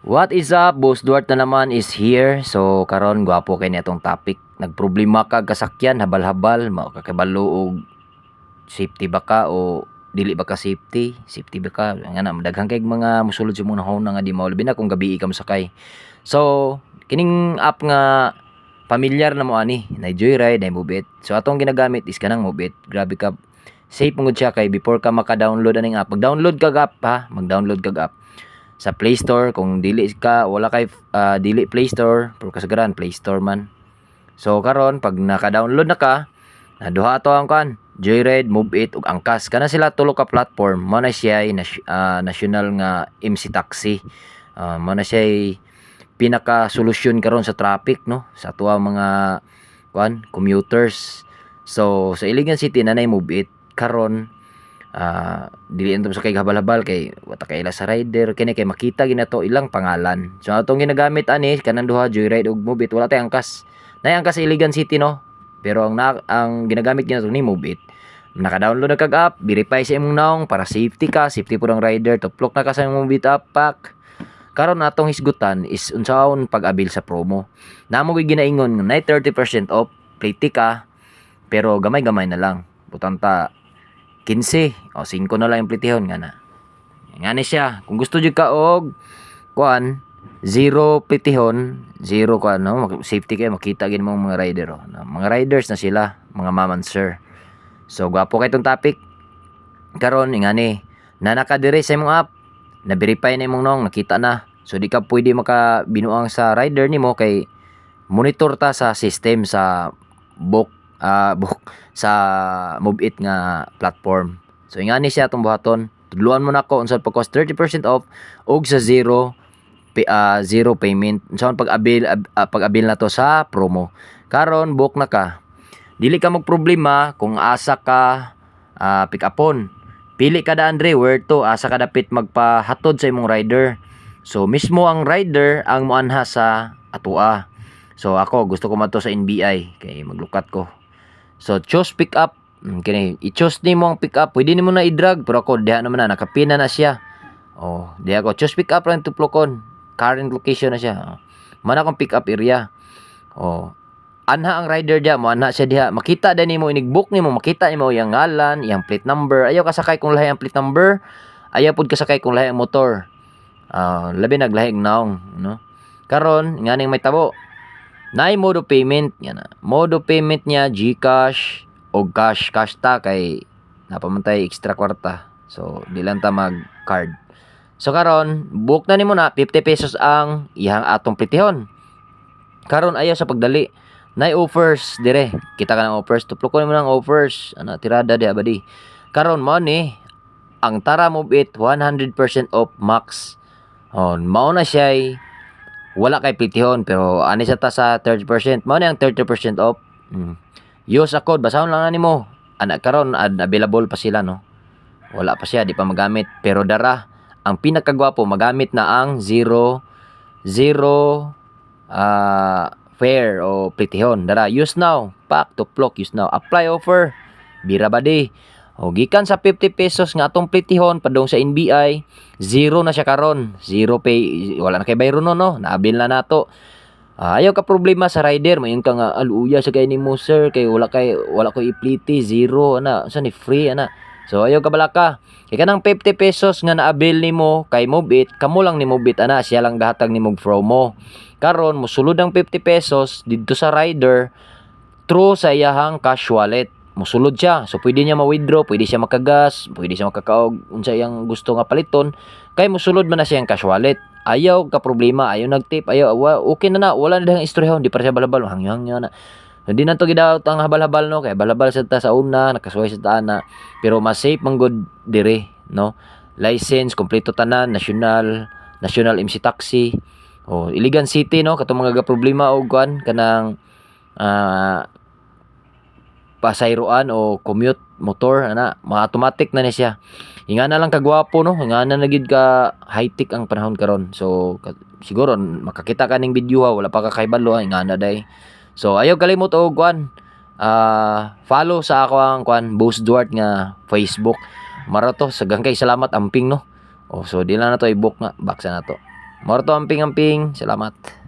What is up? Boss Duarte na naman is here. So karon gwapo kay nitong topic. Nagproblema ka kasakyan habal-habal, mao ka safety ba ka o dili ba ka safety? Safety ba ka? Nga na daghang kay mga musulod sa mga hona nga di mao labi na kung gabi ka sakay. So kining app nga familiar na mo ani, na Joyride, na Mobit. So atong ginagamit is kanang Mobit. Grabe ka safe mo siya kay before ka maka-download aning app. Mag-download kag app ha, mag-download kag app sa Play Store. Kung dili ka wala kay ah, dili Play Store pero kasagaran Play Store man. So karon pag naka-download na ka naduha to ang kan Joyride, Move It ug Angkas. Kana sila tulo ka platform. Mo na siya nas- ah, national nga MC taxi. Uh, mo na siya pinaka solusyon karon sa traffic no? Sa tuwa mga kuan commuters. So sa Iligan City na nay Move It. Karon ah dili entom sa kay habal-habal kay wata kay ila sa rider kini kay makita ginato ilang pangalan. So atong ginagamit ani kanang duha joyride ug mobit wala tay angkas. Nay angkas sa Iligan City no? Pero ang na, ang ginagamit ginato ni mobit naka-download na kag app verify sa imong naong para safety ka safety pud ang rider tuplok na ka sa imong mobit app pack karon natong hisgutan is unsaon pag-abil sa promo. Namo gyud ginaingon nay 30% off play ka pero gamay-gamay na lang. Butanta 15 o 5 na lang yung plitihon nga na. Nga ni siya. Kung gusto jud ka og kuan zero plitihon zero kuan no? Safety kayo makita gid mo mga rider oh. Mga riders na sila mga maman sir. So gwapo kay itong topic. Karon nga ni na nakadire sa imong app. Na verify na imong nong nakita na. So di ka pwede maka binuang sa rider nimo kay monitor ta sa system sa book ah book sa Move It nga platform. So ingani siya atong buhaton. Tudluan mo na ko unsa pa cost 30% off og sa zero pay, ah, zero payment. Unsa pag-abil ab- ah, pag-abil na to sa promo. Karon book na ka. Dili ka mag problema kung asa ka ah, pick upon. Pili ka da Andre where to asa ka dapit magpahatod sa imong rider. So mismo ang rider ang moanha sa atua. So ako gusto ko madto sa NBI kay maglukat ko. So choose pick up. Mm, Kini i-choose nimo ang pick up. Pwede nimo na i-drag pero ako diha naman na nakapina na siya. Oh, diha ako choose pick up lang tuplokon. Current location na siya. Oh. Mana akong pick up area. Oh. Anha ang rider diha, mo anha siya diha. Makita din nimo inig-book nimo, makita nimo yang ngalan, yang plate number. Ayaw ka sakay kung lahi ang plate number. Ayaw pud ka sakay kung lahi ang motor. Ah, labi naglahi ang naong, no? Karon, nganing may tabo. Naay mode of payment yan na. Mode of payment niya GCash o cash cash ta kay napamantay extra kwarta. So di lang ta mag card. So karon book na nimo na 50 pesos ang ihang atong plitihon. Karon ayaw sa pagdali. Nay offers dire. Kita ka ng offers. Tuplo ko nimo ng offers. Ana tirada di abadi. Karon mo ni ang Tara Move It 100% off max. Oh, mao na siya wala kay pitihon pero ani sa ta sa 30% mao na ang 30% off. Mm. use a code basahon lang nimo. Ana karon ad available pa sila no? Wala pa siya di pa magamit. Pero dara ang pinakagwapo magamit na ang 0 0 ah fair o pitihon dara use now. Pack to block use now. Apply offer. Bira ba di o gikan sa 50 pesos nga atong plitihon padong sa NBI zero na siya karon. Zero pay wala na kay bayro no no? Naabil na nato. Ah, ayaw ka problema sa rider. Mayon ka nga aluya sa kay nimo sir kay wala kay wala ko ipliti zero ana sa ni free ana. So ayaw ka balaka. Kay kanang 50 pesos nga naabil nimo kay Mobit kamo lang ni Mobit ana siya lang gahatag nimo promo. Karon mosulod ang 50 pesos didto sa rider through sa iyahang cash wallet mosulod siya. So pwede niya ma-withdraw pwede siya makagas pwede siya makakaog. Unsa iyang gusto nga paliton. Kay mosulod man na siya ang cash wallet ayaw ka problema ayaw nagtip. Ayaw okay na na. Wala na dahang istorya. Hindi pa siya balabal. Hangyo na. Hindi na to gidawat ang habal-habal no? Kay balabal sa ta sa una nakasuway sa taana pero mas safe man good dire no? License kompleto tanan national national MC taxi. Oh Iligan City no? Katong mga ga problema og kuan kanang ah pasayroan o commute motor ana mga automatic na ni siya Inga na lang kagwapo no, inga na nagid ka high tech ang panahon karon. So siguro makakita ka ning video ha, wala pa ka kaibalo ha, inga na day. So ayaw kalimot og kwan. Ah, follow sa ako ang kwan Boss Duarte nga Facebook. Marato sagang kay salamat amping no. Oh, so di lang na to i-book nga, baksa na to. Morto amping-amping. Salamat.